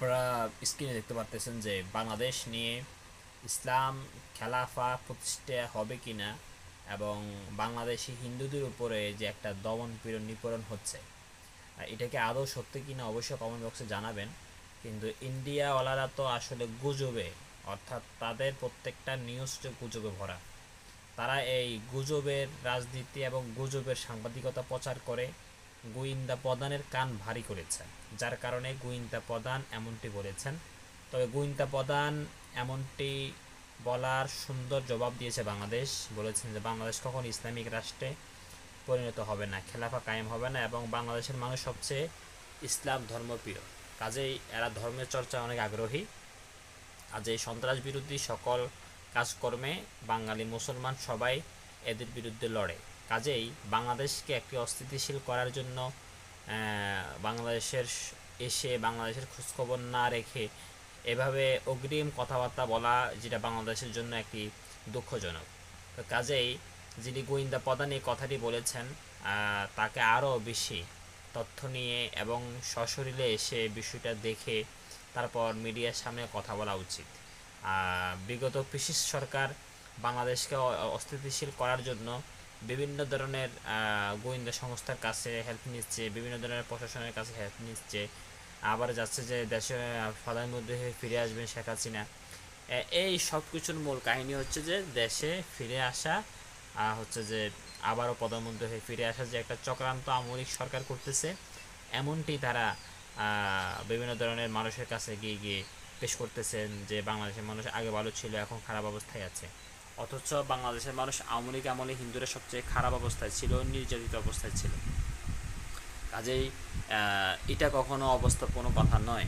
আপনারা স্ক্রিনে দেখতে পারতেছেন যে বাংলাদেশ নিয়ে ইসলাম খেলাফা প্রতিষ্ঠা হবে কিনা এবং বাংলাদেশি হিন্দুদের উপরে যে একটা দমন পীড়ন নিপীড়ন হচ্ছে এটাকে আদৌ সত্যি কিনা অবশ্যই কমেন্ট বক্সে জানাবেন। কিন্তু ইন্ডিয়াওয়ালারা তো আসলে গুজবে, অর্থাৎ তাদের প্রত্যেকটা নিউজ গুজবে ভরা, তারা এই গুজবের রাজনীতি এবং গুজবের সাংবাদিকতা প্রচার করে গোয়েন্দা প্রধানের কান ভারী করেছে, যার কারণে গোয়েন্দা প্রধান এমনটি বলেছেন। তবে গোয়েন্দা প্রধান এমনটি বলার সুন্দর জবাব দিয়েছে বাংলাদেশ। বলেছেন যে, বাংলাদেশ কখন ইসলামিক রাষ্ট্রে পরিণত হবে না, খেলাফা কায়েম হবে না এবং বাংলাদেশের মানুষ সবচেয়ে ইসলাম ধর্মপ্রিয়। কাজেই এরা ধর্মের চর্চা অনেক আগ্রহী। আজ এই সন্ত্রাস বিরোধী সকল কাজকর্মে বাঙালি মুসলমান সবাই এদের বিরুদ্ধে লড়ে। কাজেই বাংলাদেশকে একটি অস্থিতিশীল করার জন্য বাংলাদেশের এসে বাংলাদেশের খোঁজখবর না রেখে এভাবে অগ্রিম কথাবার্তা বলা যেটা বাংলাদেশের জন্য একটি দুঃখজনক। তো কাজেই যিনি গোয়েন্দা প্রধান এই কথাটি বলেছেন তাকে আরও বেশি তথ্য নিয়ে এবং সশরীরে এসে বিষয়টা দেখে তারপর মিডিয়ার সামনে কথা বলা উচিত। বিগত পিসিস সরকার বাংলাদেশকে অস্থিতিশীল করার জন্য বিভিন্ন ধরনের গোয়েন্দা সংস্থার কাছে হেল্প নিচ্ছে, বিভিন্ন ধরনের প্রশাসনের কাছে হেল্প নিচ্ছে। আবার যাচ্ছে যে দেশে প্রধানমন্ত্রী হয়ে ফিরে আসবেন শেখ হাসিনা। এই সব কিছুর মূল কাহিনী হচ্ছে যে দেশে ফিরে আসা হচ্ছে যে আবারও প্রধানমন্ত্রী হয়ে ফিরে আসা যে একটা চক্রান্ত আমলিক সরকার করতেছে, এমনটি তারা বিভিন্ন ধরনের মানুষের কাছে গিয়ে গিয়ে পেশ করতেছেন যে বাংলাদেশের মানুষ আগে ভালো ছিল, এখন খারাপ অবস্থায় আছে। অথচ বাংলাদেশের মানুষ আওয়ামী লীগ আমলে হিন্দুরা সবচেয়ে খারাপ অবস্থায় ছিল, নির্যাতিত অবস্থায় ছিল। কাজেই এটা কখনো অবস্থা কোনো কথা নয়।